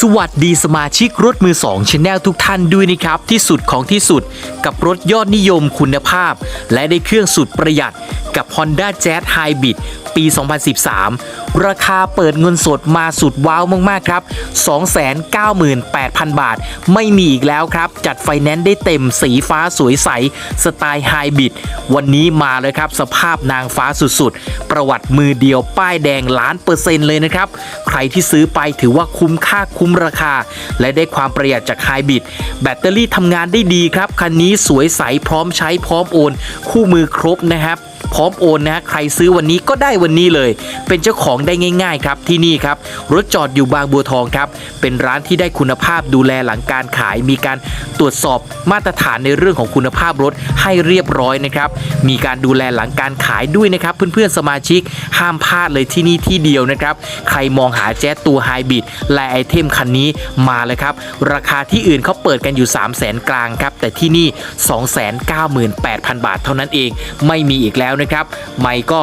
สวัสดีสมาชิกรถมือ2ชแนลทุกท่านด้วยนะครับ ที่สุดของที่สุดกับรถยอดนิยมคุณภาพ และได้เครื่องสุดประหยัดกับ Honda Jazz Hybrid ปี 2013 ราคาเปิดเงินสดมาสุดว้าวมาก ๆ ครับ 298,000 บาท ไม่มีอีกแล้วครับ จัดไฟแนนซ์ได้เต็มสีฟ้าสวยใส สไตล์ไฮบริด วันนี้มาเลยครับ สภาพนางฟ้าสุด ๆ ประวัติมือเดียวป้ายแดงล้านเปอร์เซ็นต์เลยนะครับ ใครที่ซื้อไปถือว่าคุ้มค่าคุ้มราคา และได้ความประหยัดจากไฮบริด แบตเตอรี่ทำงานได้ดีครับ คันนี้สวยใสพร้อมใช้พร้อมโอน คู่มือครบนะครับ พร้อมโอนนะใครซื้อวันนี้ก็ได้วันนี้เลย เป็นเจ้าของได้ง่าย ๆ ครับที่นี่ครับ รถจอดอยู่บางบัวทองครับ เป็นร้านที่ได้คุณภาพดูแลหลังการขาย มีการตรวจสอบมาตรฐานในเรื่องของคุณภาพรถให้เรียบร้อยนะครับ มีการดูแลหลังการขายด้วยนะครับ เพื่อนๆสมาชิกห้ามพลาดเลยที่นี่ที่เดียวนะครับ ใครมองหาแจ๊สตัวไฮบริดและไอเทมคันนี้มาเลยครับ ราคาที่อื่นเขาเปิดกันอยู่ 3 0 0 0 0 0กลางครับแต่ที่นี่ 298,000 บาทเท่านั้นเอง ไม่มีอีกแล้วนะครับไม่ก็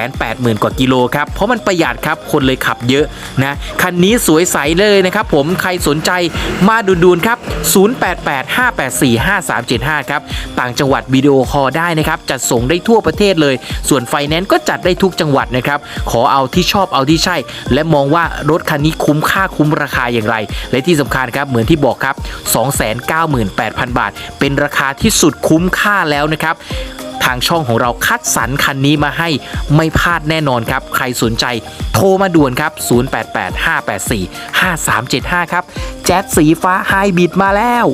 180,000 กว่ากิโลครับ เพราะมันประหยัดครับ คนเลยขับเยอะนะ คันนี้สวยใสเลยนะครับผม ใครสนใจมาดูนๆครับ 0885845375 ครับ ต่างจังหวัดวิดีโอคอลได้นะครับ จัดส่งได้ทั่วประเทศเลย ส่วนไฟแนนซ์ก็จัดได้ทุกจังหวัดนะครับ ขอเอาที่ชอบเอาที่ใช่ และมองว่ารถคันนี้คุ้มค่าคุ้มราคาอย่างไร และที่สำคัญครับเหมือนที่บอกครับ 298,000 บาท เป็นราคาที่สุดคุ้มค่าแล้วนะครับ ทางช่องของเราคัดสรรคันนี้มาให้ไม่พลาดแน่นอนครับ ใครสนใจโทรมาด่วนครับ 0885845375 ครับ แจ๊สสีฟ้าไฮบริดมาแล้ว